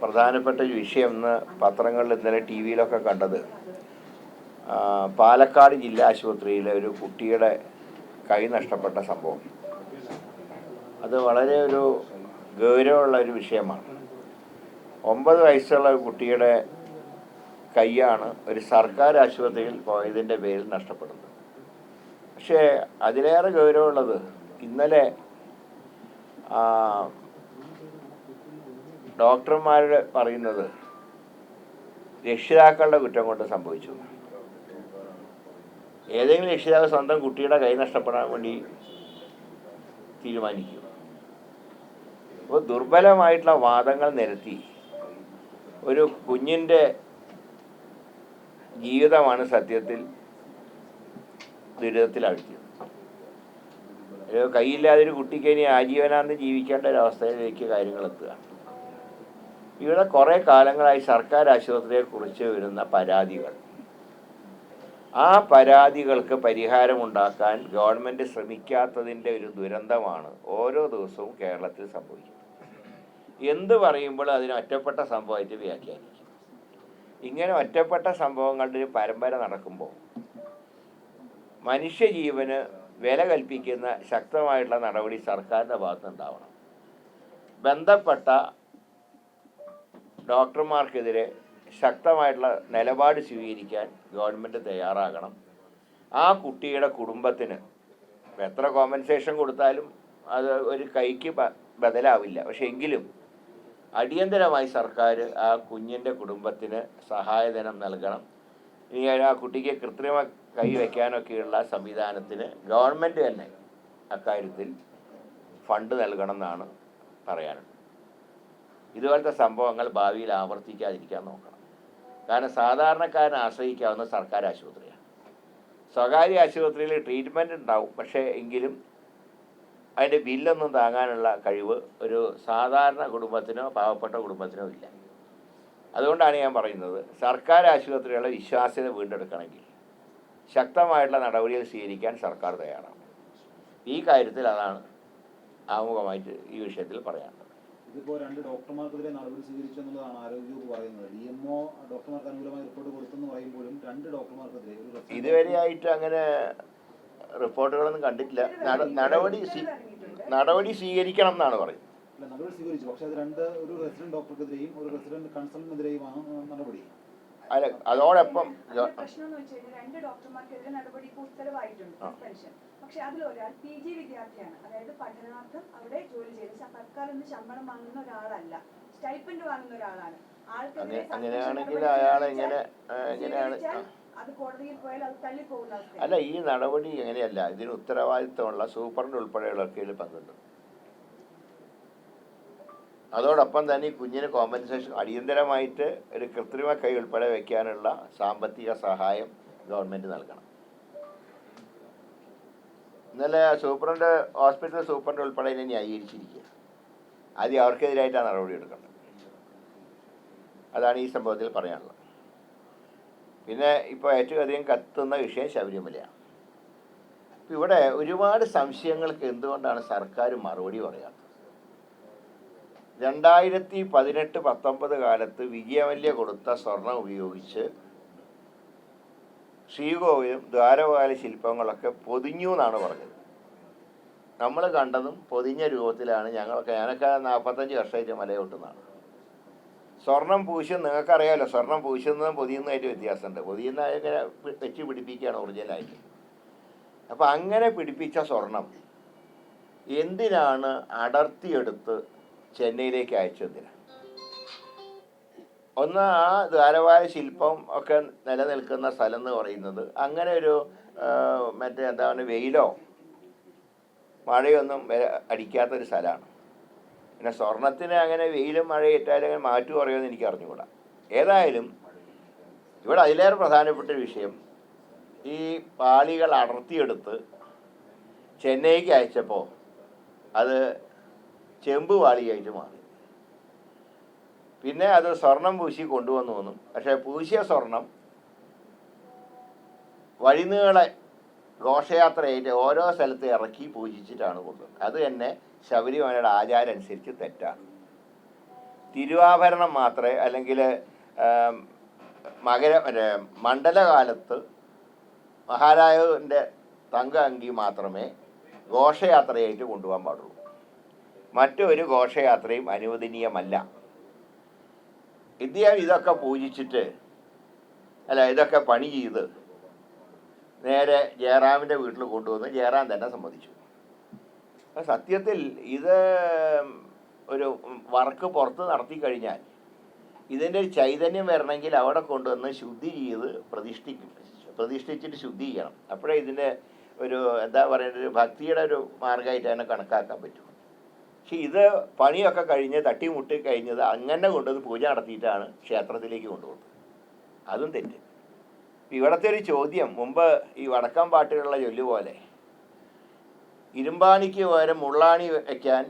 പ്രധാനപ്പെട്ട ഒരു വിഷയം ഇന്ന് പത്രങ്ങളിൽ ഇന്നലെ ടി വിയിലൊക്കെ കണ്ടത് പാലക്കാട് ജില്ലാ ആശുപത്രിയിലെ ഒരു കുട്ടിയുടെ കൈ നഷ്ടപ്പെട്ട സംഭവം. അത് വളരെ ഒരു ഗൗരവമുള്ള ഒരു വിഷയമാണ്. ഒമ്പത് വയസ്സുള്ള കുട്ടിയുടെ കൈയാണ് ഒരു സർക്കാർ ആശുപത്രിയിൽ പോയതിന്റെ പേരിൽ നഷ്ടപ്പെടുന്നത്. പക്ഷേ അതിലേറെ ഗൗരവമുള്ളത് ഇന്നലെ ഡോക്ടർമാരുടെ പറയുന്നത് രക്ഷിതാക്കളുടെ കുറ്റം കൊണ്ട് സംഭവിച്ചു. ഏതെങ്കിലും രക്ഷിതാവ് സ്വന്തം കുട്ടിയുടെ കൈ നഷ്ടപ്പെടാൻ വേണ്ടി തീരുമാനിക്കും. അപ്പോൾ ദുർബലമായിട്ടുള്ള വാദങ്ങൾ നിരത്തി. ഒരു കുഞ്ഞിന്റെ ജീവിതമാണ് സത്യത്തിൽ ദുരിതത്തിലാഴ്ത്തിയത് ഒരു കൈയില്ലാതെ ഒരു കുട്ടിക്ക് ഇനി ആജീവനാന്ത് ജീവിക്കേണ്ട ഒരു അവസ്ഥയിലേക്ക് കാര്യങ്ങൾ എത്തുക. ഇവിടെ കുറേ കാലങ്ങളായി സർക്കാർ ആശുപത്രിയെക്കുറിച്ച് വരുന്ന പരാതികൾ. ആ പരാതികൾക്ക് പരിഹാരമുണ്ടാക്കാൻ ഗവൺമെന്റ് ശ്രമിക്കാത്തതിന്റെ ഒരു ദുരന്തമാണ് ഓരോ ദിവസവും കേരളത്തിൽ സംഭവിക്കുന്നത്. എന്ത് പറയുമ്പോൾ അതിന് ഒറ്റപ്പെട്ട സംഭവമായിട്ട് വ്യാഖ്യാനിക്കും. ഇങ്ങനെ ഒറ്റപ്പെട്ട സംഭവങ്ങളുടെ ഒരു പരമ്പര നടക്കുമ്പോൾ മനുഷ്യജീവന് വില കൽപ്പിക്കുന്ന ശക്തമായിട്ടുള്ള നടപടി സർക്കാരിന്റെ ഭാഗത്തുനിന്നുണ്ടാവണം. ബന്ധപ്പെട്ട ഡോക്ടർമാർക്കെതിരെ ശക്തമായിട്ടുള്ള നിലപാട് സ്വീകരിക്കാൻ ഗവൺമെന്റ് തയ്യാറാകണം. ആ കുട്ടിയുടെ കുടുംബത്തിന് എത്ര കോമ്പൻസേഷൻ കൊടുത്താലും അത് ഒരു കൈക്ക് ബദലാവില്ല. പക്ഷെ എങ്കിലും അടിയന്തരമായി സർക്കാർ ആ കുഞ്ഞിന്റെ കുടുംബത്തിന് സഹായധനം നൽകണം. ഇനി ആ കുട്ടിക്ക് കൃത്രിമ കൈ വയ്ക്കാനൊക്കെയുള്ള സംവിധാനത്തിന് ഗവൺമെന്റ് തന്നെ അക്കാര്യത്തിൽ ഫണ്ട് നൽകണം എന്നാണ് പറയാനുള്ളത്. ഇതുപോലത്തെ സംഭവങ്ങൾ ഭാവിയിൽ ആവർത്തിക്കാതിരിക്കാൻ നോക്കണം. കാരണം സാധാരണക്കാരനെ ആശ്രയിക്കാവുന്ന സർക്കാർ ആശുപത്രിയാണ്. സ്വകാര്യ ആശുപത്രിയിൽ ട്രീറ്റ്മെന്റ് ഉണ്ടാവും. പക്ഷേ എങ്കിലും അതിന്റെ ബില്ലൊന്നും താങ്ങാനുള്ള കഴിവ് ഒരു സാധാരണ കുടുംബത്തിനോ പാവപ്പെട്ട കുടുംബത്തിനോ ഇല്ല. അതുകൊണ്ടാണ് ഞാൻ പറയുന്നത് സർക്കാർ ആശുപത്രികളുടെ വിശ്വാസ്യത വീണ്ടെടുക്കണമെങ്കിൽ ശക്തമായിട്ടുള്ള നടപടികൾ സ്വീകരിക്കാൻ സർക്കാർ തയ്യാറാണ് ഈ കാര്യത്തിൽ അതാണ് ആമുഖമായിട്ട് ഈ വിഷയത്തിൽ പറയാനുള്ളത്. ഇതിപ്പോ രണ്ട് ഡോക്ടർമാർക്കെതിരെ നടപടി സ്വീകരിച്ചു എന്നുള്ളതാണ് ആരോഗ്യവകുപ്പ് പറയുന്നത്. ഡി എം ഒ ഡോക്ടർമാർക്ക് അനുകൂലമായി റിപ്പോർട്ട് കൊടുത്തെന്ന് പറയുമ്പോഴും രണ്ട് ഡോക്ടർമാർക്കെതിരെ ഇതുവരെയായിട്ട് അങ്ങനെ റിപ്പോർട്ടുകളൊന്നും കണ്ടിട്ടില്ല. നട- നടപടി നടപടി സ്വീകരിക്കണം എന്നാണ് പറയുന്നത്. അല്ല നടപടി സ്വീകരിച്ചു. പക്ഷെ അത് രണ്ട് ഒരു റെസിഡന്റ് ഡോക്ടർക്കെതിരെയും ഒരു റെസിഡന്റ് കൺസൾട്ടന്റിനെതിരെയുമാണ് നടപടി. അല്ല അതോടൊപ്പം അതിന്റെ പ്രശ്നം വെച്ച് കഴിഞ്ഞാൽ രണ്ട് ഡോക്ടർമാർക്കെതിരെ നടപടി ഇപ്പോൾ ഉത്തരവായിട്ടുണ്ട് ആ. സസ്പെൻഷൻ പക്ഷെ അതിലൊരാൾ പി ജി വിദ്യാർത്ഥിയാണ്. അതായത് പഠനാർത്ഥം അവിടെ ജോലി ചെയ്ത് സർക്കാർ നിന്ന് ശമ്പളം വാങ്ങുന്ന ഒരാളല്ല. സ്റ്റൈപ്പൻഡ് വാങ്ങുന്ന ഒരാളാണ്. അങ്ങനെയാണെങ്കിൽ അയാൾ എങ്ങനെ എങ്ങനെയാണ് അല്ല ഈ നടപടി എങ്ങനെയല്ല ഇതിന് ഉത്തരവാദിത്തമുള്ള സൂപ്രണ്ട് ഉൾപ്പെടെയുള്ളവർക്ക് ഇതിൽ പങ്കുണ്ട്. അതോടൊപ്പം തന്നെ ഈ കുഞ്ഞിന് കോമ്പൻസേഷൻ അടിയന്തരമായിട്ട് ഒരു കൃത്രിമ കൈ ഉൾപ്പെടെ വെക്കാനുള്ള സാമ്പത്തിക സഹായം ഗവൺമെന്റ് നൽകണം. ഇന്നലെ സൂപ്രണ്ട് ഹോസ്പിറ്റൽ സൂപ്രണ്ട് ഉൾപ്പെടെ ഇതിനെ ന്യായീകരിച്ചിരിക്കുക. ആദ്യം അവർക്കെതിരായിട്ടാണ് നടപടി എടുക്കേണ്ടത്. അതാണ് ഈ സംഭവത്തിൽ പറയാനുള്ളത്. പിന്നെ ഇപ്പോൾ ഏറ്റവും അധികം കത്തുന്ന വിഷയം ശബരിമലയാണ്. ഇവിടെ ഒരുപാട് സംശയങ്ങൾക്ക് എന്തുകൊണ്ടാണ് സർക്കാർ മറുപടി പറയാത്തത്? രണ്ടായിരത്തി പതിനെട്ട് പത്തൊമ്പത് കാലത്ത് വിജയമല്യ കൊടുത്ത സ്വർണം ഉപയോഗിച്ച് ശ്രീകോവിലും ദ്വാരപാല ശില്പങ്ങളൊക്കെ പൊതിഞ്ഞു എന്നാണ് പറഞ്ഞത്. നമ്മൾ കണ്ടതും പൊതിഞ്ഞ രൂപത്തിലാണ് ഞങ്ങളൊക്കെ ഞാനൊക്കെ നാൽപ്പത്തഞ്ച് വർഷമായിട്ട് മലയോട്ടുന്നതാണ് സ്വർണം പൂശും നിങ്ങൾക്കറിയാമല്ലോ സ്വർണം പൂശുന്നതും പൊതിയുന്നതായിട്ട് വ്യത്യാസമുണ്ട്. പൊതിയുന്ന ഇങ്ങനെ വെച്ച് പിടിപ്പിക്കുകയാണ് ഒറിജിനലായിട്ട് അപ്പം അങ്ങനെ പിടിപ്പിച്ച സ്വർണം എന്തിനാണ് അടർത്തിയെടുത്ത് ചെന്നൈയിലേക്ക് അയച്ചതിന് ഒന്ന് ആ ദ്വാരപാല ശില്പം ഒക്കെ നിലനിൽക്കുന്ന സ്ഥലം എന്ന് പറയുന്നത് അങ്ങനെ ഒരു മറ്റേ എന്താണ് വെയിലോ മഴയൊന്നും അടിക്കാത്തൊരു സ്ഥലമാണ്. പിന്നെ സ്വർണത്തിന് അങ്ങനെ വെയിലും മഴയിട്ടാലും അങ്ങനെ മാറ്റു പറയുമെന്ന് എനിക്ക് അറിഞ്ഞുകൂടാ. ഏതായാലും ഇവിടെ അതിലേറെ പ്രധാനപ്പെട്ട വിഷയം ഈ പാളികൾ അടർത്തിയെടുത്ത് ചെന്നൈക്ക് അയച്ചപ്പോൾ അത് ചെമ്പ് വാളിയായിട്ട് മാറി. പിന്നെ അത് സ്വർണം പൂശി കൊണ്ടുവന്നു വന്നു. പക്ഷേ പൂശിയ സ്വർണം വഴിനീളെ ഘോഷയാത്രയായിട്ട് ഓരോ സ്ഥലത്ത് ഇറക്കി പൂജിച്ചിട്ടാണ് കൊണ്ടുവന്നത്. അത് തന്നെ ശബരിമലയുടെ ആചാരം അനുസരിച്ച് തെറ്റാണ്. തിരുവാഭരണം മാത്രമേ അല്ലെങ്കിൽ മകര മണ്ഡലകാലത്ത് മഹാരാജാവിന്റെ തങ്ക അങ്കി മാത്രമേ ഘോഷയാത്രയായിട്ട് കൊണ്ടുപോകാൻ പാടുള്ളൂ. മറ്റൊരു ഘോഷയാത്രയും അനുവദനീയമല്ല. ഇദ്ദേഹം ഇതൊക്കെ പൂജിച്ചിട്ട് അല്ല ഇതൊക്കെ പണി ചെയ്ത് നേരെ ജയറാമിന്റെ വീട്ടിൽ കൊണ്ടുവന്ന് ജയറാം തന്നെ സമ്മതിച്ചു. സത്യത്തിൽ ഇത് ഒരു വർക്ക് പുറത്ത് നടത്തി കഴിഞ്ഞാൽ ഇതിന്റെ ഒരു ചൈതന്യം വരണമെങ്കിൽ അവിടെ കൊണ്ടുവന്ന് ശുദ്ധി ചെയ്ത് പ്രതിഷ്ഠിക്കും പ്രതിഷ്ഠിച്ചിട്ട് ശുദ്ധി ചെയ്യണം. അപ്പോഴേ ഇതിന്റെ ഒരു എന്താ പറയുക ഒരു ഭക്തിയുടെ ഒരു മാർഗമായിട്ട് അതിനെ കണക്കാക്കാൻ പറ്റും. പക്ഷെ ഇത് പണിയൊക്കെ കഴിഞ്ഞ് തട്ടിമുട്ടി കഴിഞ്ഞത് അങ്ങനെ കൊണ്ടുവന്ന് പൂജ നടത്തിയിട്ടാണ് ക്ഷേത്രത്തിലേക്ക് കൊണ്ടുപോകുന്നത്. അതും തെറ്റ്. ഇവിടുത്തെ ഒരു ചോദ്യം മുമ്പ് ഈ വടക്കൻ പാട്ടുകളുള്ള ചൊല്ലു പോലെ ഇരുമ്പാണിക്ക് പകരം മുള്ളാണി വയ്ക്കാൻ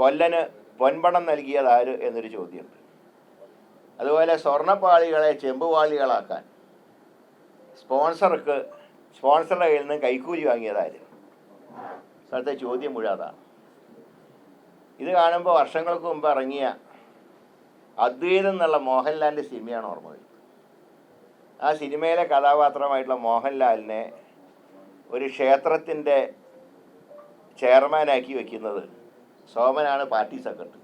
കൊല്ലന് പൊൻപണം നൽകിയതാര് എന്നൊരു ചോദ്യമുണ്ട്. അതുപോലെ സ്വർണപ്പാളികളെ ചെമ്പുപാളികളാക്കാൻ സ്പോൺസർക്ക് സ്പോൺസറുടെ കയ്യിൽ നിന്ന് കൈക്കൂലി വാങ്ങിയതാര് സ്ഥലത്തെ ചോദ്യം മുഴുവൻ അതാണ്. ഇത് കാണുമ്പോൾ വർഷങ്ങൾക്ക് മുമ്പ് ഇറങ്ങിയ അദ്വൈതം എന്നുള്ള മോഹൻലാലിന്റെ സിനിമയാണ് ഓർമ്മ വരുന്നത്. ആ സിനിമയിലെ കഥാപാത്രമായിട്ടുള്ള മോഹൻലാലിനെ ഒരു ക്ഷേത്രത്തിന്റെ ചെയർമാനാക്കി വെക്കുന്നത് സോമനാണ് പാർട്ടി സെക്രട്ടറി.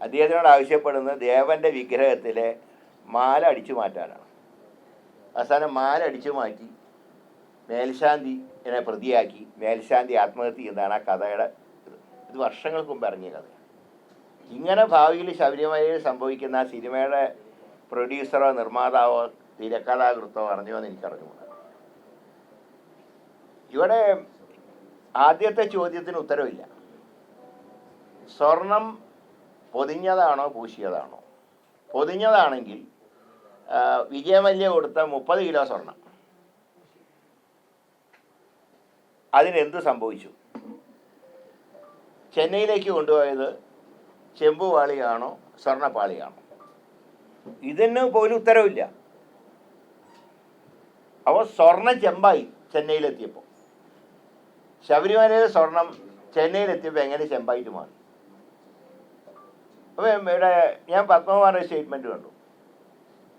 അദ്ദേഹത്തിനോട് ആവശ്യപ്പെടുന്നത് ദേവന്റെ വിഗ്രഹത്തിലെ മാല അടിച്ചു മാറ്റാനാണ്. അവസാനം മാല അടിച്ചു മാറ്റി മേൽശാന്തിനെ പ്രതിയാക്കി മേൽശാന്തി ആത്മഹത്യ ചെയ്യുന്നതാണ് ആ കഥയുടെ ഇത് വർഷങ്ങൾക്ക് മുമ്പ് ഇറങ്ങിയ കഥ ഇങ്ങനെ ഭാവിയിൽ ശബരിമലയിൽ സംഭവിക്കുന്ന ആ സിനിമയുടെ പ്രൊഡ്യൂസറോ നിർമ്മാതാവോ തിരക്കഥാകൃത്തോ അറിഞ്ഞോ എന്ന് എനിക്കറിഞ്ഞുകൂടാ. ഇവിടെ ആദ്യത്തെ ചോദ്യത്തിന് ഉത്തരവില്ല. സ്വർണം പൊതിഞ്ഞതാണോ പൂശിയതാണോ? പൊതിഞ്ഞതാണെങ്കിൽ വിജയമല്യ കൊടുത്ത മുപ്പത് കിലോ സ്വർണം. അതിനെന്ത് സംഭവിച്ചു? ചെന്നൈയിലേക്ക് കൊണ്ടുപോയത് ചെമ്പുപാളിയാണോ സ്വർണപ്പാളിയാണോ ഇതിന് പോലും ഉത്തരവില്ല. അപ്പോൾ സ്വർണ ചെമ്പായി ചെന്നൈയിലെത്തിയപ്പോൾ ശബരിമലയിലെ സ്വർണം ചെന്നൈയിലെത്തിയപ്പോൾ എങ്ങനെ ചെമ്പായിട്ട് മാറി? അപ്പോൾ ഇവിടെ ഞാൻ പത്മകുമാറിന്റെ സ്റ്റേറ്റ്മെന്റ് കണ്ടു.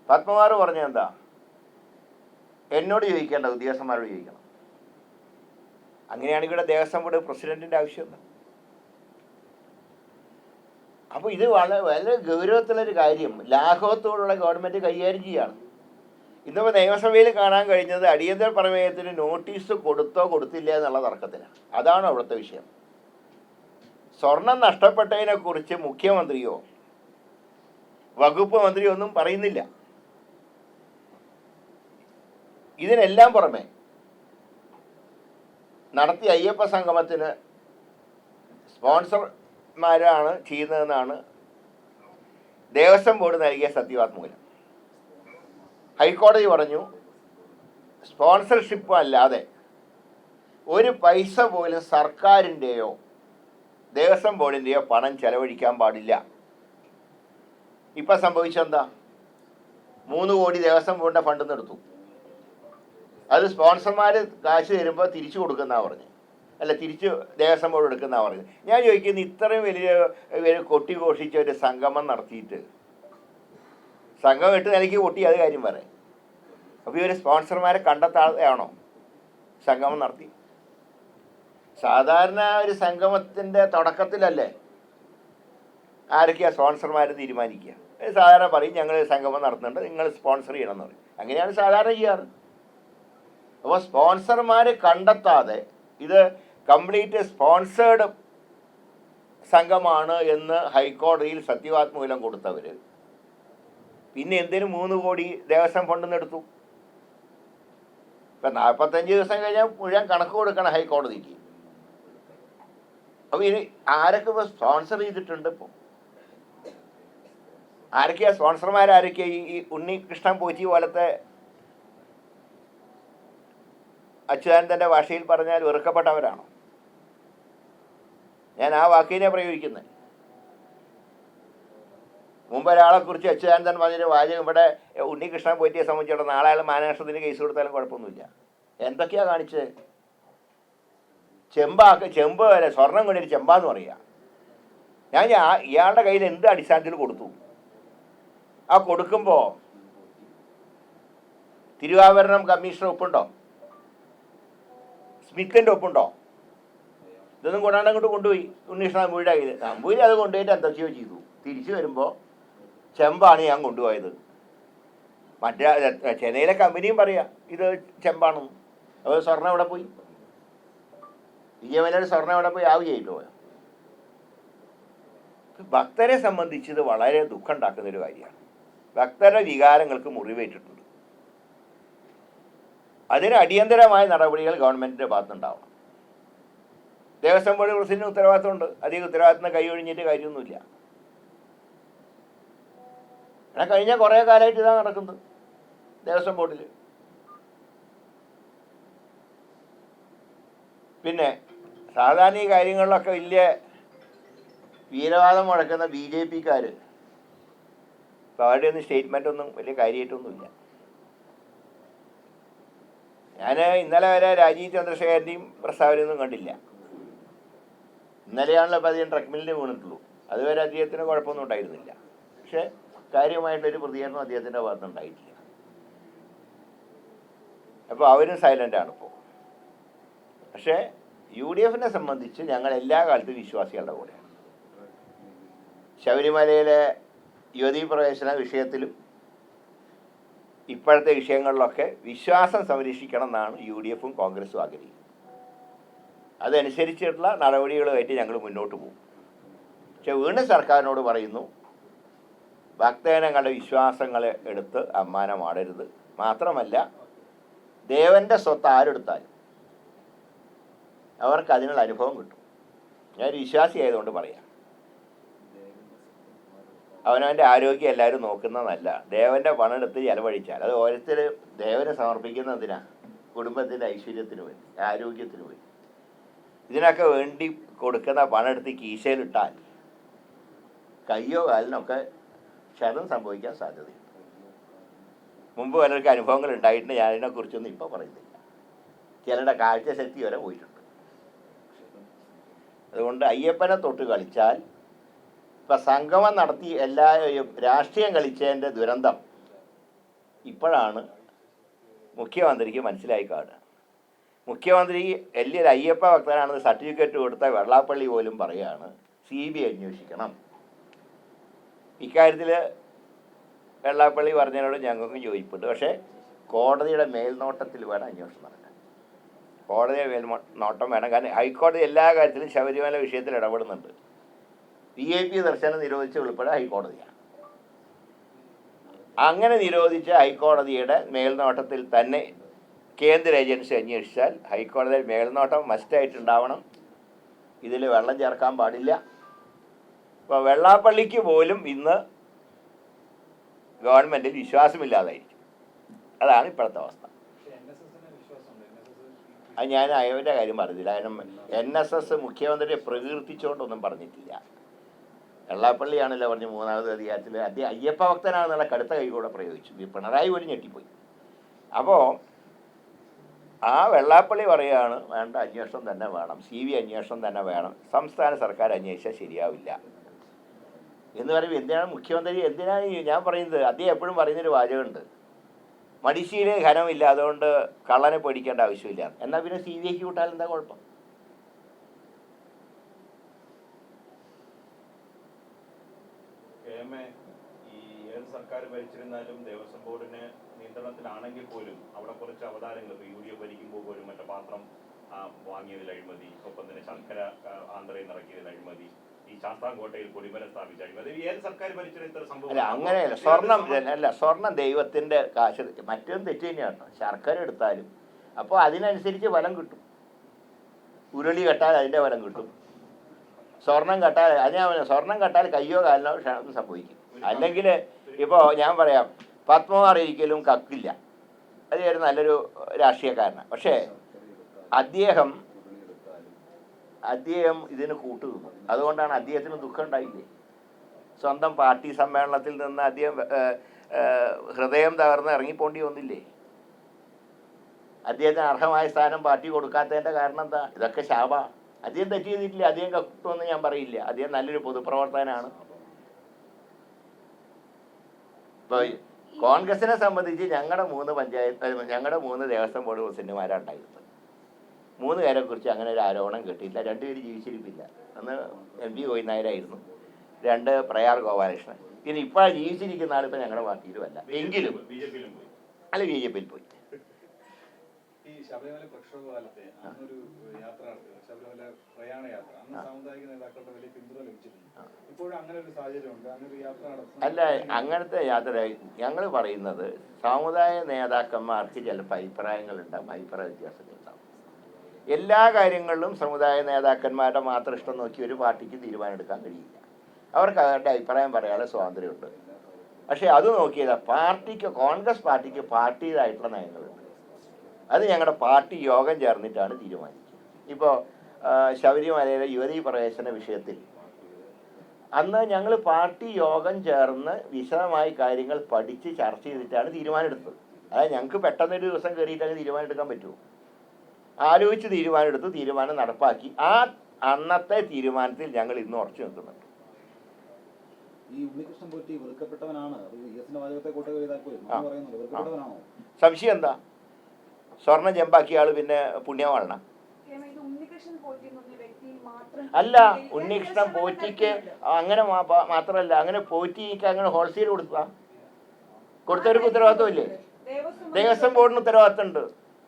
പത്മകുമാർ പറഞ്ഞ എന്താ? എന്നോട് ചോദിക്കേണ്ട ഉദ്യോഗസ്ഥന്മാരോട് ചോദിക്കണം. അങ്ങനെയാണെങ്കിൽ ഇവിടെ ദേവസ്വം ബോർഡ് പ്രസിഡന്റിന്റെ ആവശ്യം എന്താ? അപ്പോൾ ഇത് വളരെ വളരെ ഗൗരവത്തിലൊരു കാര്യം. ലാഘവത്തോടുള്ള ഗവൺമെന്റ് കൈകാര്യം ചെയ്യാണ്. ഇന്നിപ്പോൾ നിയമസഭയിൽ കാണാൻ കഴിഞ്ഞത് അടിയന്തര പ്രമേയത്തിന് നോട്ടീസ് കൊടുത്തോ കൊടുത്തില്ല എന്നുള്ള തർക്കത്തിലാണ്. അതാണ് അവിടുത്തെ വിഷയം. സ്വർണം നഷ്ടപ്പെട്ടതിനെ കുറിച്ച് മുഖ്യമന്ത്രിയോ വകുപ്പ് മന്ത്രിയോ ഒന്നും പറയുന്നില്ല. ഇതിനെല്ലാം പുറമെ നടത്തിയ അയ്യപ്പ സംഗമത്തിന് സ്പോൺസർമാരാണ് ചെയ്യുന്നതെന്നാണ് ദേവസ്വം ബോർഡ് നൽകിയ സത്യവാത്മൂലം ഹൈക്കോടതി പറഞ്ഞു സ്പോൺസർഷിപ്പ് അല്ലാതെ ഒരു പൈസ പോലും സർക്കാരിന്റെയോ ദേവസ്വം ബോർഡിന്റെയോ പണം ചെലവഴിക്കാൻ പാടില്ല. ഇപ്പം സംഭവിച്ചെന്താ മൂന്ന് കോടി ദേവസ്വം ബോർഡിന്റെ ഫണ്ട് എടുത്തു അത് സ്പോൺസർമാർ കാശ് തരുമ്പോൾ തിരിച്ചു കൊടുക്കുന്ന പറഞ്ഞു. അല്ല തിരിച്ച് ദേവസ്വം ബോർഡ് എടുക്കുന്ന പറഞ്ഞു ഞാൻ ചോദിക്കുന്നത് ഇത്രയും വലിയ ഒരു കൊട്ടി ഘോഷിച്ച ഒരു സംഗമം നടത്തിയിട്ട് സംഘം എട്ട് നിലയ്ക്ക് പൊട്ടി അത് കാര്യം പറയാം അപ്പോൾ ഇവർ സ്പോൺസർമാരെ കണ്ടെത്താതെയാണോ സംഗമം നടത്തി. സാധാരണ ഒരു സംഗമത്തിന്റെ തുടക്കത്തിലല്ലേ? ആരൊക്കെയാ സ്പോൺസർമാർ തീരുമാനിക്കുക? സാധാരണ പറയും ഞങ്ങൾ സംഗമം നടത്തുന്നുണ്ട് നിങ്ങൾ സ്പോൺസർ ചെയ്യണം എന്ന് പറയും. അങ്ങനെയാണ് സാധാരണ ചെയ്യാറ്. അപ്പോൾ സ്പോൺസർമാരെ കണ്ടെത്താതെ ഇത് കംപ്ലീറ്റ് സ്പോൺസേഡ് സംഘമാണ് എന്ന് ഹൈക്കോടതിയിൽ സത്യവാത്മൂലം കൊടുത്തവർ പിന്നെ എന്തിനു മൂന്ന് കോടി ദേവസ്വം നിന്ന് എടുത്തു. ഇപ്പം നാൽപ്പത്തഞ്ച് ദിവസം കഴിഞ്ഞാൽ മുഴുവൻ കണക്ക് കൊടുക്കണം ഹൈക്കോടതിക്ക്. അപ്പോൾ ഇനി ആരൊക്കെ ഇപ്പോൾ സ്പോൺസർ ചെയ്തിട്ടുണ്ട് ഇപ്പോൾ ആരൊക്കെയാ ഈ ഈ ഉണ്ണികൃഷ്ണൻ പോറ്റി പോലത്തെ അച്യുതാനന്ദന്റെ ഭാഷയിൽ പറഞ്ഞാൽ വെറുക്കപ്പെട്ടവരാണോ? ഞാൻ ആ വാക്കിനെ പ്രയോഗിക്കുന്നത് മുമ്പ് ഒരാളെക്കുറിച്ച് അച്യുതാനന്ദൻ പറഞ്ഞൊരു വാചകം ഇവിടെ ഉണ്ണികൃഷ്ണൻ പോയിട്ട് സംബന്ധിച്ചിടത്തോളം നാളെ അയാൾ മാനനഷ്ടത്തിന് കേസ് കൊടുത്താലും കുഴപ്പമൊന്നുമില്ല. എന്തൊക്കെയാ കാണിച്ചത്? ചെമ്പാക്ക് ചെമ്പ് വരെ സ്വർണം കൊണ്ടൊരു ചെമ്പാന്ന് പറയുക ഞാൻ ഇയാളുടെ കയ്യിൽ എന്ത് അടിസ്ഥാനത്തിൽ കൊടുത്തു? ആ കൊടുക്കുമ്പോൾ തിരുവാഭരണം കമ്മീഷണർ ഒപ്പുണ്ടോ? സ്മിത്തിന്റെ ഒപ്പുണ്ടോ? ഇതൊന്നും കൊണ്ടാണ്ട് അങ്ങോട്ട് കൊണ്ടുപോയി. ഉണ്ണീഷ് നമ്പൂരിയുടെ തമ്പൂരി അത് കൊണ്ടുപോയിട്ട് എന്തൊക്കെയോ ചെയ്തു. തിരിച്ചു വരുമ്പോൾ ചെമ്പാണ് ഞാൻ കൊണ്ടുപോയത്. മറ്റേ ചെന്നൈയിലെ കമ്പനിയും പറയാം ഇത് ചെമ്പാണ്. അപ്പോൾ സ്വർണം എവിടെ പോയി? വിജയമലയുടെ സ്വർണം എവിടെ പോയി? ആവുകയായിട്ട് പോയോ? ഭക്തരെ സംബന്ധിച്ചത് വളരെ ദുഃഖം ഉണ്ടാക്കുന്ന ഒരു കാര്യമാണ്. ഭക്തരുടെ വികാരങ്ങൾക്ക് മുറിവേറ്റിട്ടുണ്ട്. അതിന് അടിയന്തരമായ നടപടികൾ ഗവൺമെന്റിന്റെ ഭാഗത്തുനിന്നുണ്ടാവണം. ദേവസ്വം ബോർഡ് പ്രസിഡന്റിന് ഉത്തരവാദിത്തമുണ്ട്. അധികം ഉത്തരവാദിത്തം കൈ ഒഴിഞ്ഞിട്ട് കാര്യമൊന്നുമില്ല. എന്നാൽ കഴിഞ്ഞ കുറേ കാലമായിട്ട് ഇതാണ് നടക്കുന്നത് ദേവസ്വം ബോർഡിൽ പിന്നെ സാധാരണ ഈ കാര്യങ്ങളിലൊക്കെ വലിയ വീരവാദം മുഴക്കുന്ന ബി ജെ പിക്കാർ ഇപ്പോൾ അവരുടെ ഒന്നും സ്റ്റേറ്റ്മെന്റ് ഒന്നും വലിയ കാര്യമായിട്ടൊന്നുമില്ല. ഞാൻ ഇന്നലെ വരെ രാജീവ് ചന്ദ്രശേഖരന്റെയും പ്രസ്താവനയൊന്നും കണ്ടില്ല. ഇന്നലെയാണല്ലോ അപ്പോൾ അദ്ദേഹം ട്രക്മില്ലിന് വീണിട്ടുള്ളൂ. അതുവരെ അദ്ദേഹത്തിന് കുഴപ്പമൊന്നും ഉണ്ടായിരുന്നില്ല. പക്ഷേ കാര്യമായിട്ടൊരു പ്രതികരണം അദ്ദേഹത്തിന്റെ ഭാഗത്ത് ഉണ്ടായിട്ടില്ല. അപ്പോൾ അവരും ആണ് ഇപ്പോൾ. പക്ഷേ യു ഡി എഫിനെ സംബന്ധിച്ച് ഞങ്ങൾ എല്ലാ കാലത്തും വിശ്വാസികളുടെ കൂടെയാണ്. ശബരിമലയിലെ യുവതീ പ്രവേശന വിഷയത്തിലും ഇപ്പോഴത്തെ വിഷയങ്ങളിലൊക്കെ വിശ്വാസം സംരക്ഷിക്കണം എന്നാണ് യു ഡി എഫും കോൺഗ്രസും ആഗ്രഹിക്കുന്നത്. അതനുസരിച്ചിട്ടുള്ള നടപടികളുമായിട്ട് ഞങ്ങൾ മുന്നോട്ട് പോകും. പക്ഷെ വീണ്ടും സർക്കാരിനോട് പറയുന്നു ഭക്തജനങ്ങളുടെ വിശ്വാസങ്ങളെ എടുത്ത് അമ്മാനമാടരുത്. മാത്രമല്ല ദേവന്റെ സ്വത്ത് ആരെടുത്താലും അവർക്ക് അതിനുള്ള അനുഭവം കിട്ടും. ഞാൻ ഒരു വിശ്വാസി ആയതുകൊണ്ട് പറയാം. അവനവന്റെ ആരോഗ്യം എല്ലാവരും നോക്കുന്നതല്ല. ദേവന്റെ പണം എടുത്ത് ചെലവഴിച്ചാൽ. അത് ഓരോരുത്തർ ദേവനെ സമർപ്പിക്കുന്നതിനാ കുടുംബത്തിന്റെ ഐശ്വര്യത്തിന് വേണ്ടി ആരോഗ്യത്തിന് വേണ്ടി. ഇതിനൊക്കെ വേണ്ടി കൊടുക്കുന്ന പണം എടുത്ത് കീശയിലിട്ടാൽ കയ്യോ കാലിനൊക്കെ ക്ഷതം സംഭവിക്കാൻ സാധ്യതയുണ്ട്. മുമ്പ് പലർക്ക് അനുഭവങ്ങൾ ഉണ്ടായിട്ടുണ്ട്. ഞാൻ അതിനെക്കുറിച്ചൊന്നും ഇപ്പോൾ പറയുന്നില്ല. ചിലരുടെ കാഴ്ചശക്തി വരെ പോയിട്ടുണ്ട്. അതുകൊണ്ട് അയ്യപ്പനെ തൊട്ട് കളിച്ചാൽ ഇപ്പം സംഗമം നടത്തി എല്ലാവരും രാഷ്ട്രീയം കളിച്ചതിന്റെ ദുരന്തം ഇപ്പോഴാണ് മുഖ്യമന്ത്രിക്ക് മനസ്സിലായി കാണുക. മുഖ്യമന്ത്രി വലിയൊരു അയ്യപ്പ ഭക്തനാണെന്ന് സർട്ടിഫിക്കറ്റ് കൊടുത്ത വെള്ളാപ്പള്ളി പോലും പറയുകയാണ്. സി ബി അന്വേഷിക്കണം. ഇക്കാര്യത്തിൽ വെള്ളാപ്പള്ളി പറഞ്ഞതിനോട് ഞങ്ങൾക്കും യോജിപ്പുണ്ട്. പക്ഷേ കോടതിയുടെ മേൽനോട്ടത്തിൽ വേണം അന്വേഷണം നടക്കാൻ. കോടതിയുടെ മേൽമോ നോട്ടം വേണം. കാരണം ഹൈക്കോടതി എല്ലാ കാര്യത്തിലും ശബരിമല വിഷയത്തിൽ ഇടപെടുന്നുണ്ട്. വി ഐ പി ദർശനം നിരോധിച്ച ഉൾപ്പെടെ ഹൈക്കോടതിയാണ്. അങ്ങനെ നിരോധിച്ച ഹൈക്കോടതിയുടെ മേൽനോട്ടത്തിൽ തന്നെ കേന്ദ്ര ഏജൻസി അന്വേഷിച്ചാൽ ഹൈക്കോടതിയിൽ മേൽനോട്ടം മസ്റ്റായിട്ടുണ്ടാവണം. ഇതിൽ വെള്ളം ചേർക്കാൻ പാടില്ല. ഇപ്പോൾ വെള്ളാപ്പള്ളിക്ക് പോലും ഇന്ന് ഗവൺമെന്റിൽ വിശ്വാസമില്ലാതായിരിക്കും. അതാണ് ഇപ്പോഴത്തെ അവസ്ഥ. അത് ഞാൻ അയവന്റെ കാര്യം പറഞ്ഞില്ല. കാരണം എൻ എസ് എസ് മുഖ്യമന്ത്രിയെ പ്രകീർത്തിച്ചുകൊണ്ടൊന്നും പറഞ്ഞിട്ടില്ല. വെള്ളാപ്പള്ളിയാണല്ലോ പറഞ്ഞ് മൂന്നാമത് അധികാരത്തിൽ. അദ്ദേഹം അയ്യപ്പ ഭക്തനാണെന്നുള്ള കടുത്ത കൈ കൂടെ പ്രയോഗിച്ചു. പിണറായി പോലും ഞെട്ടിപ്പോയി. അപ്പോൾ ആ വെള്ളാപ്പള്ളി പറയുകയാണ് വേണ്ട അന്വേഷണം തന്നെ വേണം. സി വി അന്വേഷണം തന്നെ വേണം. സംസ്ഥാന സർക്കാർ അന്വേഷിച്ചാൽ ശരിയാവില്ല. എന്ന് പറയുമ്പോൾ എന്തിനാണ് മുഖ്യമന്ത്രി എന്തിനാണ് ഞാൻ പറയുന്നത് അദ്ദേഹം എപ്പോഴും പറയുന്നൊരു വാചകമുണ്ട്. മടിശ്ശീലെ ഖനമില്ല അതുകൊണ്ട് കള്ളനെ പേടിക്കേണ്ട ആവശ്യമില്ല. എന്നാൽ പിന്നെ സി ബി ഐക്ക് വിട്ടാൽ എന്താ കുഴപ്പം? സർക്കാർ ഭരിച്ചിരുന്നാലും ദേവസ്വം ബോർഡിന് നിയന്ത്രണത്തിലാണെങ്കിൽ പോലും അവിടെ കുറച്ച് അവതാരങ്ങൾ ഇപ്പോൾ യു ഡി എഫ് ഭരിക്കുമ്പോൾ പോലും മറ്റേ പാത്രം വാങ്ങിയതിൽ അഴിമതി ഒപ്പം തന്നെ ശർക്കര ആന്ധ്രയിൽ നിറക്കിയതിൽ അഴിമതി ഈ ശാസ്താംകോട്ടയിൽ കൊടിമരം സ്ഥാപിച്ച അഴിമതി ഏത് സർക്കാർ ഇത്തരം സംഭവം അല്ല അങ്ങനെയല്ല സ്വർണം അല്ല സ്വർണം ദൈവത്തിന്റെ കാശ് മറ്റൊന്നും തെറ്റ് തന്നെയാണ്. ശർക്കര എടുത്താലും അപ്പോൾ അതിനനുസരിച്ച് ഫലം കിട്ടും. ഉരുളി കെട്ടാൽ അതിന്റെ ഫലം കിട്ടും. സ്വർണം കെട്ടാൽ അത് ഞാൻ പറഞ്ഞത്, സ്വർണം കെട്ടാൽ കയ്യോ കാലിനോ ക്ഷണം സംഭവിക്കും. അല്ലെങ്കിൽ ഇപ്പോൾ ഞാൻ പറയാം പത്മകുമാർ ഒരിക്കലും കക്കില്ല. അതായത് നല്ലൊരു രാഷ്ട്രീയക്കാരനാണ് പക്ഷേ അദ്ദേഹം അദ്ദേഹം ഇതിന് കൂട്ടുനിന്നു. അതുകൊണ്ടാണ് അദ്ദേഹത്തിന് ദുഃഖം ഉണ്ടായില്ലേ? സ്വന്തം പാർട്ടി സമ്മേളനത്തിൽ നിന്ന് അദ്ദേഹം ഹൃദയം തകർന്ന് ഇറങ്ങിപ്പോണ്ടി വന്നില്ലേ? അദ്ദേഹത്തിന് അർഹമായ സ്ഥാനം പാർട്ടി കൊടുക്കാത്തതിന്റെ കാരണം എന്താ? ഇതൊക്കെ ശാപ. അദ്ദേഹം തെറ്റ് ചെയ്തിട്ടില്ല. അദ്ദേഹം കത്തുമെന്ന് ഞാൻ പറയില്ല. അദ്ദേഹം നല്ലൊരു പൊതുപ്രവർത്തകനാണ്. ഇപ്പോൾ കോൺഗ്രസിനെ സംബന്ധിച്ച് ഞങ്ങളുടെ മൂന്ന് പഞ്ചായത്ത് ഞങ്ങളുടെ മൂന്ന് ദേവസ്വം ബോർഡ് പ്രസിഡന്റുമാരാണ് ഉണ്ടായിരുന്നത്. മൂന്ന് പേരെ കുറിച്ച് അങ്ങനെ ഒരു ആരോപണം കിട്ടിയില്ല രണ്ടുപേര് ജീവിച്ചിരിപ്പില്ല. അന്ന് എം പി ഗോവിന്ദനായരായിരുന്നു രണ്ട് പ്രയാർ ഗോപാലകൃഷ്ണൻ. ഇനി ഇപ്പോൾ ജീവിച്ചിരിക്കുന്ന ആളിപ്പോൾ ഞങ്ങളുടെ പാർട്ടിയിലുമല്ല എങ്കിലും അല്ല ബി ജെ പിയിൽ പോയി. ഈ ശബരിമല പ്രക്ഷോഭ കാലത്തെ യാത്ര അല്ല അങ്ങനത്തെ യാത്ര ഞങ്ങൾ പറയുന്നത് സാമുദായ നേതാക്കന്മാർക്ക് ചിലപ്പോൾ അഭിപ്രായങ്ങൾ ഉണ്ടാകും അഭിപ്രായ വ്യത്യാസങ്ങൾ ഉണ്ടാകും എല്ലാ കാര്യങ്ങളിലും സമുദായ നേതാക്കന്മാരുടെ മാത്രം ഇഷ്ടം നോക്കി ഒരു പാർട്ടിക്ക് തീരുമാനമെടുക്കാൻ കഴിയില്ല. അവർക്ക് അവരുടെ അഭിപ്രായം പറയാനുള്ള സ്വാതന്ത്ര്യമുണ്ട്. പക്ഷേ അത് നോക്കിയത് പാർട്ടിക്ക് കോൺഗ്രസ് പാർട്ടിക്ക് പാർട്ടിയിലായിട്ടുള്ള നയങ്ങളുണ്ട്. അത് ഞങ്ങളുടെ പാർട്ടി യോഗം ചേർന്നിട്ടാണ് തീരുമാനിക്കുന്നത്. ഇപ്പോൾ ശബരിമലയിലെ യുവതി പ്രവേശന വിഷയത്തിൽ. അന്ന് ഞങ്ങൾ പാർട്ടി യോഗം ചേർന്ന് വിശദമായി കാര്യങ്ങൾ പഠിച്ച് ചർച്ച ചെയ്തിട്ടാണ് തീരുമാനമെടുത്തത്. അതായത് ഞങ്ങൾക്ക് പെട്ടെന്നൊരു ദിവസം കയറിയിട്ട് അങ്ങ് തീരുമാനം എടുക്കാൻ പറ്റുമോ ആലോചിച്ച് തീരുമാനമെടുത്തു തീരുമാനം നടപ്പാക്കി. ആ അന്നത്തെ തീരുമാനത്തിൽ ഞങ്ങൾ ഇന്ന് ഉറച്ചു നിൽക്കുന്നുണ്ട്. സംശയം എന്താ? സ്വർണം ജമ്പാക്കിയ ആൾ പിന്നെ പുണ്യമാണണം അല്ല ഉണ്ണികൃഷ്ണൻ പോറ്റിക്ക് അങ്ങനെ മാത്രല്ല മാത്രമല്ല അങ്ങനെ പോറ്റിക്ക് അങ്ങനെ ഹോൾസെയിൽ കൊടുക്കുക കൊടുത്തവർക്ക് ഉത്തരവാദിത്വം ഇല്ലേ ദേവസ്വം ബോർഡിന് ഉത്തരവാദിത്തമുണ്ട്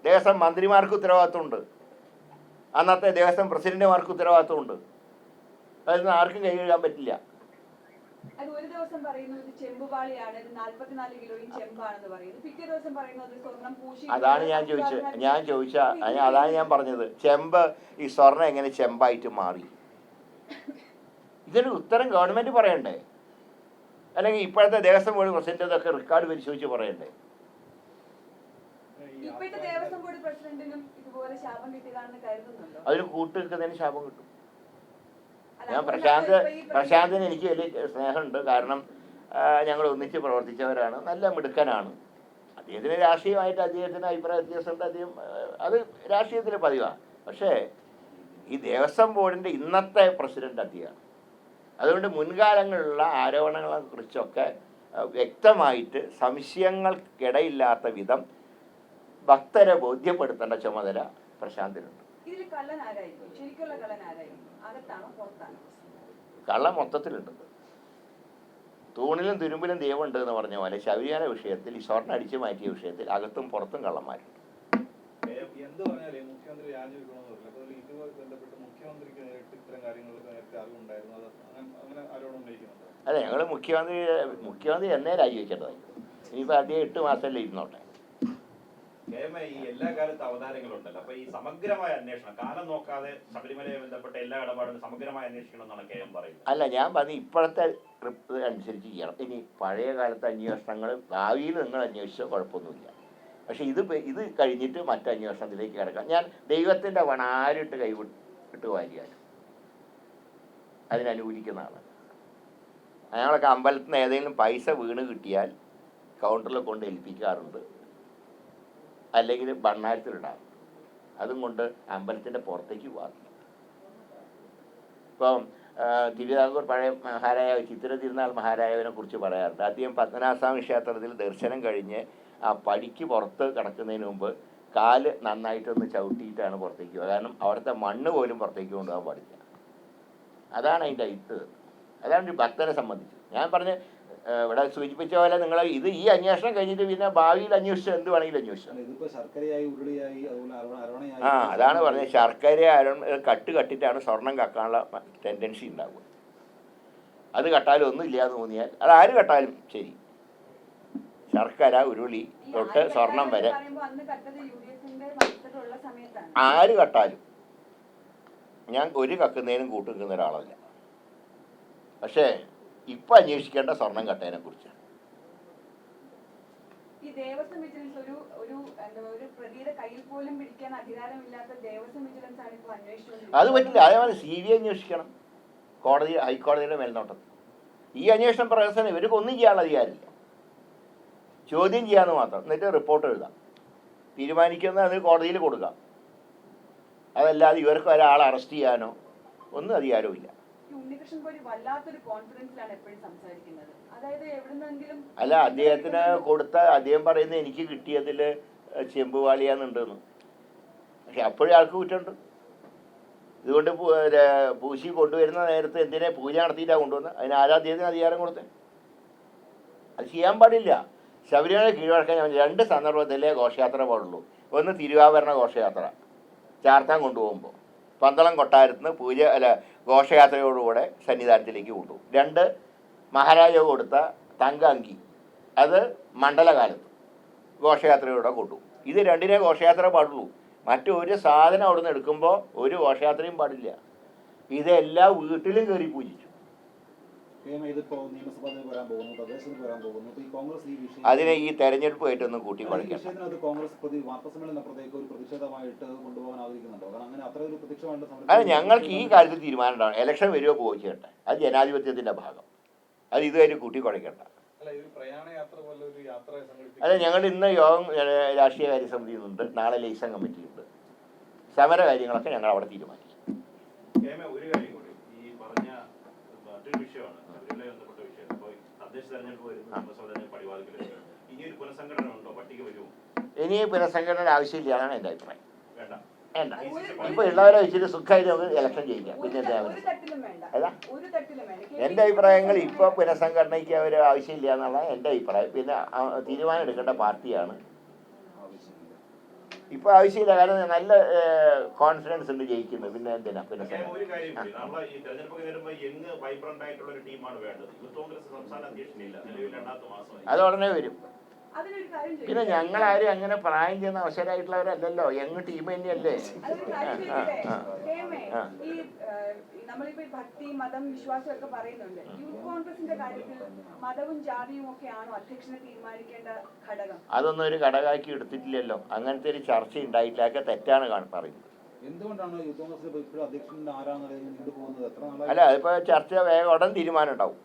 ദേവസ്വം മന്ത്രിമാർക്ക് ഉത്തരവാദിത്തമുണ്ട് അന്നത്തെ ദേവസ്വം പ്രസിഡന്റുമാർക്ക് ഉത്തരവാദിത്തമുണ്ട് അതൊന്നും ആർക്കും കൈ കഴുകാൻ പറ്റില്ല. അത് ഒരു ദിവസം പറയുന്നത് ചെമ്പുപാളിയാണ് നാല്പത്തിനാല് കിലോയും ചെമ്പാണെന്ന് പറയുന്നു. പിറ്റേ ദിവസം പറയുന്നത് സ്വർണം പൂശി അതാണ് ഞാൻ ചോദിച്ചത്. ഞാൻ ചോദിച്ച അതാണ് ഞാൻ പറഞ്ഞത്. ചെമ്പ് ഈ സ്വർണം എങ്ങനെ ചെമ്പായിട്ട് മാറി? ഇതിന് ഉത്തരം ഗവൺമെന്റ് പറയണ്ടേ? അല്ലെങ്കിൽ ഇപ്പോഴത്തെ ദേവസ്വം ബോർഡ് പ്രസിഡന്റ് ഇതൊക്കെ റെക്കോർഡ് പരിശോധിച്ച് പറയണ്ടേ? ഇപ്പോഴത്തെ ദേവസ്വം ബോർഡ് പ്രസിഡന്റിനും ഇതുപോലെ ശാപം കരുതുന്നുണ്ടോ? അതിന് കൂട്ട് നിൽക്കുന്നതിന് ശാപം കിട്ടും. ഞാൻ പ്രശാന്ത് പ്രശാന്തിന് എനിക്ക് വലിയ സ്നേഹമുണ്ട്. കാരണം ഞങ്ങൾ ഒന്നിച്ച് പ്രവർത്തിച്ചവരാണ്. നല്ല മിടുക്കനാണ്. അദ്ദേഹത്തിന് രാഷ്ട്രീയമായിട്ട് അദ്ദേഹത്തിന് അഭിപ്രായ വ്യത്യാസമുണ്ട്. അദ്ദേഹം അത് രാഷ്ട്രീയത്തിൽ പതിവാണ് പക്ഷേ ഈ ദേവസ്വം ബോർഡിന്റെ ഇന്നത്തെ പ്രസിഡന്റ് അദ്ദേഹമാണ് അതുകൊണ്ട് മുൻകാലങ്ങളിലുള്ള ആരോപണങ്ങളെ കുറിച്ചൊക്കെ വ്യക്തമായിട്ട് സംശയങ്ങൾക്കിടയില്ലാത്ത വിധം ഭക്തരെ ബോധ്യപ്പെടുത്തേണ്ട ചുമതല പ്രശാന്തിനുണ്ട്. ഇതിൽ കള്ളൻ ആരായിരിക്കും? ശരിക്കുള്ള കള്ളൻ ആരായിരിക്കും? അകത്താണോ പുറത്താണോ? കള്ളം മൊത്തത്തിലുണ്ട്. തൂണിലും തുരുമ്പിലും ദൈവമുണ്ട് എന്ന് പറഞ്ഞ പോലെ ശബരിമല വിഷയത്തിൽ ഈ സ്വർണ അടിച്ചു മാറ്റിയ വിഷയത്തിൽ അകത്തും പുറത്തും കള്ളന്മാരുണ്ട്. എന്ത് പറഞ്ഞാലേ മുഖ്യമന്ത്രി രാജിവെക്കണമെന്ന് പറയില്ല അപ്പോൾ ഇതുമായി ബന്ധപ്പെട്ട് മുഖ്യമന്ത്രിക്ക് നേരിട്ട് ഇത്തരം കാര്യങ്ങൾക്ക് നേരത്തെ അറിവുണ്ടായിരുന്നു. അത് അങ്ങനെ അങ്ങനെ ആരോടും ഉന്നയിക്കുന്നുണ്ടോ? അല്ല ഞങ്ങൾ മുഖ്യമന്ത്രി മുഖ്യമന്ത്രി എന്നേ രാജിവെക്കേണ്ടതായി ഇനിയിപ്പോൾ അദ്ദേഹം എട്ട് മാസമല്ലേ ഇരുന്നോട്ടെ? കെ ഈ എല്ലാ കാലത്ത് അവതാരങ്ങളുണ്ടല്ലോ. അപ്പൊ ഈ സമഗ്രമായ അന്വേഷണം കാലം നോക്കാതെ ശബരിമലയെ ബന്ധപ്പെട്ട എല്ലാ ഇടപാടും സമഗ്രമായ അന്വേഷിക്കണം എന്നാണ് കെ എം പറയുന്നത്. അല്ല ഞാൻ പറഞ്ഞ ഇപ്പോഴത്തെ ട്രിപ്പ് അനുസരിച്ച് ചെയ്യണം. ഇനി പഴയ കാലത്തെ അന്വേഷണങ്ങൾ ഭാവിയിൽ നിങ്ങൾ അന്വേഷിച്ചോ കുഴപ്പമൊന്നുമില്ല. പക്ഷെ ഇത് ഇത് കഴിഞ്ഞിട്ട് മറ്റു അന്വേഷണത്തിലേക്ക് കിടക്കാം. ഞാൻ ദൈവത്തിന്റെ വണാരിട്ട് കൈവിട്ട് വാരിയാലും അതിനനുകൂലിക്കുന്ന അയാളൊക്കെ അമ്പലത്തിൽ നിന്ന് ഏതെങ്കിലും പൈസ വീണ് കിട്ടിയാൽ കൗണ്ടറിൽ കൊണ്ട് ഏൽപ്പിക്കാറുണ്ട്. അല്ലെങ്കിൽ ഭണ്ണാരത്തിലിടാറുണ്ട് അതും കൊണ്ട് അമ്പലത്തിന്റെ പുറത്തേക്ക് പോകാറില്ല. ഇപ്പം തിരുവിതാംകൂർ പഴയ മഹാരാജാവ് ചിത്ര തിരുനാൾ മഹാരാജാവിനെ കുറിച്ച് പറയാറുണ്ട്. അദ്ദേഹം പത്മനാഭസ്വാമി ക്ഷേത്രത്തിൽ ദർശനം കഴിഞ്ഞ് ആ പടിക്ക് പുറത്ത് കിടക്കുന്നതിന് മുമ്പ് കാൽ നന്നായിട്ടൊന്ന് ചവിട്ടിയിട്ടാണ് പുറത്തേക്ക് പോകുക കാരണം അവിടുത്തെ മണ്ണ് പോലും പുറത്തേക്ക് കൊണ്ടുപോകാൻ പാടില്ല. അതാണ് അതിന്റെ ഐത്ത് അതാണ് ഭക്തനെ സംബന്ധിച്ച്. ഞാൻ പറഞ്ഞ് ഇവിടെ സൂചിപ്പിച്ച പോലെ നിങ്ങൾ ഇത് ഈ അന്വേഷണം കഴിഞ്ഞിട്ട് പിന്നെ ഭാവിയിൽ അന്വേഷിച്ചാൽ എന്ത് വേണമെങ്കിലും അന്വേഷിച്ചു ആ അതാണ് പറഞ്ഞത്. ശർക്കര അരുൺ കട്ട് കട്ടിട്ടാണ് സ്വർണം കക്കാനുള്ള ടെൻഡൻസി ഉണ്ടാവുക. അത് കട്ടാലും ഒന്നും ഇല്ലാന്ന് തോന്നിയാൽ അത് ആര് കട്ടാലും ശരി. ശർക്കര ഉരുളി തൊട്ട് സ്വർണം വരെ. ആര് കട്ടാലും. ഞാൻ ഒരു കക്കുന്നതിനും കൂട്ടു നിൽക്കുന്ന ഒരാളല്ല. പക്ഷേ ഇപ്പം അന്വേഷിക്കേണ്ട സ്വർണം കട്ടേനെ കുറിച്ച്. ഈ ദേവസ്വം വിജിലൻസ് ഒരു ഒരു എന്താ ഒരു പ്രതിയുടെ കയ്യിൽ പോലും പിടിക്കാൻ അധികാരമില്ലാത്ത ദേവസ്വം വിജിലൻസ് ആണ് ഇപ്പോൾ അത് പറ്റില്ല. അതേപോലെ സി ബി ഐ അന്വേഷിക്കണം. കോടതി ഹൈക്കോടതിയുടെ മേൽനോട്ടത്തിൽ. ഈ അന്വേഷണം പ്രവർത്തനം ഇവർക്ക് ഒന്നും ചെയ്യാനുള്ള അധികാരമില്ല. ചോദ്യം ചെയ്യാന്ന് മാത്രം. എന്നിട്ട് റിപ്പോർട്ട് എഴുതാം. തീരുമാനിക്കുന്ന അത് കോടതിയിൽ കൊടുക്കാം. അതല്ലാതെ ഇവർക്ക് ഒരാളെ അറസ്റ്റ് ചെയ്യാനോ ഒന്നും അധികാരമില്ല അല്ല അദ്ദേഹത്തിന് കൊടുത്ത അദ്ദേഹം പറയുന്ന എനിക്ക് കിട്ടിയതിൽ ചെമ്പുവാളിയാന്നുണ്ടെന്ന്. പക്ഷെ അപ്പോഴും ആൾക്ക് കുറ്റമുണ്ട്. ഇതുകൊണ്ട് പൂശി കൊണ്ടുവരുന്ന നേരത്തെ എന്തിനാ പൂജ നടത്തിയിട്ടാണ് കൊണ്ടുവന്നത് അതിന് ആരാ അദ്ദേഹത്തിന് അധികാരം കൊടുത്തത് അത് ചെയ്യാൻ പാടില്ല. ശബരിമല കീഴ്വഴക്കാൻ രണ്ട് സന്ദർഭത്തിലേ ഘോഷയാത്ര പാടുള്ളൂ. ഒന്ന് തിരുവാഭരണ ഘോഷയാത്ര ചാർത്താൻ കൊണ്ടുപോകുമ്പോൾ പന്തളം കൊട്ടാരത്തിന് പൂജ അല്ല ഘോഷയാത്രയോടുകൂടെ സന്നിധാനത്തിലേക്ക് കൊണ്ടുപോകും രണ്ട് മഹാരാജാവ് കൊടുത്ത തങ്ക അങ്കി അത് മണ്ഡലകാലത്ത് ഘോഷയാത്രയോടെ കൊണ്ടുപോകും ഇത് രണ്ടിനെ ഘോഷയാത്ര പാടുള്ളൂ. മറ്റൊരു സാധനം അവിടുന്ന് എടുക്കുമ്പോൾ ഒരു ഘോഷയാത്രയും പാടില്ല. ഇതെല്ലാം വീട്ടിലും കയറി പൂജിച്ചു. അതിനെ ഈ തെരഞ്ഞെടുപ്പുമായിട്ടൊന്നും കൂട്ടി അത് ഞങ്ങൾക്ക് ഈ കാര്യത്തിൽ തീരുമാനം ഉണ്ടാവണം. ഇലക്ഷൻ വരുമോ പോയി ചെയ്യട്ടെ. അത് ജനാധിപത്യത്തിന്റെ ഭാഗം. അത് ഇതുവരെ കൂട്ടി കുഴയ്ക്കണ്ട അല്ല ഞങ്ങൾ ഇന്ന് യോഗം രാഷ്ട്രീയകാര്യ സമിതി ഉണ്ട് നാളെ ലൈസൺ കമ്മിറ്റിയുണ്ട്. സമര കാര്യങ്ങളൊക്കെ ഞങ്ങൾ അവിടെ തീരുമാനിക്കും കേമ ഒരു കാര്യം കൂടി ഈ പറഞ്ഞ മറ്റൊരു വിഷയമാണ് ശബരിമലയുമായി ബന്ധപ്പെട്ട വിഷയം ഇപ്പോൾ തദ്ദേശ തെരഞ്ഞെടുപ്പ് വരുന്നു നിയമസഭ തെരഞ്ഞെടുപ്പ് പടിവാതിക്കൽ ഇനി ഒരു പുനഃസംഘടന ആവശ്യമില്ല എന്നാണ് എന്റെ അഭിപ്രായം. വേണ്ട. വേണ്ട. ഇപ്പോൾ ഉള്ളവരെ വെച്ചിട്ട് സുഖമായിട്ട് നമുക്ക് ഇലക്ഷൻ ചെയ്യിക്കാം പിന്നെ എന്റെ അഭിപ്രായങ്ങൾ ഇപ്പോൾ പുനഃസംഘടനയ്ക്ക് അവർ ആവശ്യമില്ല എന്നുള്ള എന്റെ അഭിപ്രായം. പിന്നെ തീരുമാനം എടുക്കേണ്ട പാർട്ടിയാണ് ഇപ്പോൾ ആവശ്യമില്ല കാരണം നല്ല കോൺഫിഡൻസ് ഉണ്ട് ജയിക്കുന്നത് പിന്നെ എന്തിനാ? പിന്നെ ഒരു കാര്യം കൂടി നമ്മളെ ഈ തെരഞ്ഞെടുപ്പൊക്കെ വരുമ്പോൾ യങ് വൈബ്രന്റ് ആയിട്ടുള്ള ഒരു ടീമാണ് വേണ്ടത്. യൂത്ത് കോൺഗ്രസ് സംസ്ഥാന അധ്യക്ഷനില്ല. നിലവിൽ രണ്ടാമത്തെ മാസമായി. അത് ഉടനെ വരും. പിന്നെ ഞങ്ങൾ ഞങ്ങളാരും അങ്ങനെ പ്രായം ചെയ്യുന്ന അവസരമായിട്ടുള്ളവരല്ലല്ലോ യങ് ടീം തന്നെയല്ലേ. ഈ നമ്മളിപ്പോ ഭക്തി മതം വിശ്വാസം ഒക്കെ പറയുന്നുണ്ട്. യൂത്ത് കോൺഗ്രസിന്റെ കാര്യത്തിൽ മതവും ജാതിയും ഒക്കെ ആണോ അധ്യക്ഷനെ തീരുമാനിക്കേണ്ട ഘടകം? അതൊന്നും ഒരു ഘടകമാക്കി എടുത്തിട്ടില്ലല്ലോ. അങ്ങനത്തെ ഒരു ചർച്ച ഉണ്ടായിട്ടില്ല അതൊക്കെ തെറ്റാണ് കാണ- പറയുന്നത്. അല്ല അതിപ്പോ ചർച്ച വേഗം ഉടൻ തീരുമാനം ഉണ്ടാവും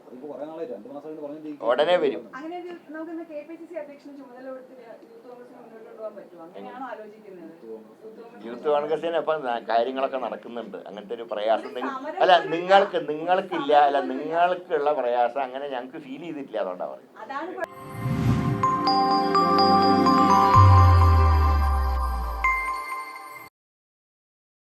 ഉടനെ വരും. യൂത്ത് കോൺഗ്രസിന് ഇപ്പം കാര്യങ്ങളൊക്കെ നടക്കുന്നുണ്ട്. അങ്ങനത്തെ ഒരു പ്രയാസം അല്ല നിങ്ങൾക്ക് നിങ്ങൾക്കില്ല. അല്ല നിങ്ങൾക്കുള്ള പ്രയാസം അങ്ങനെ ഞങ്ങൾക്ക് ഫീൽ ചെയ്തിട്ടില്ല അതുകൊണ്ടാണ് പറയുന്നത്.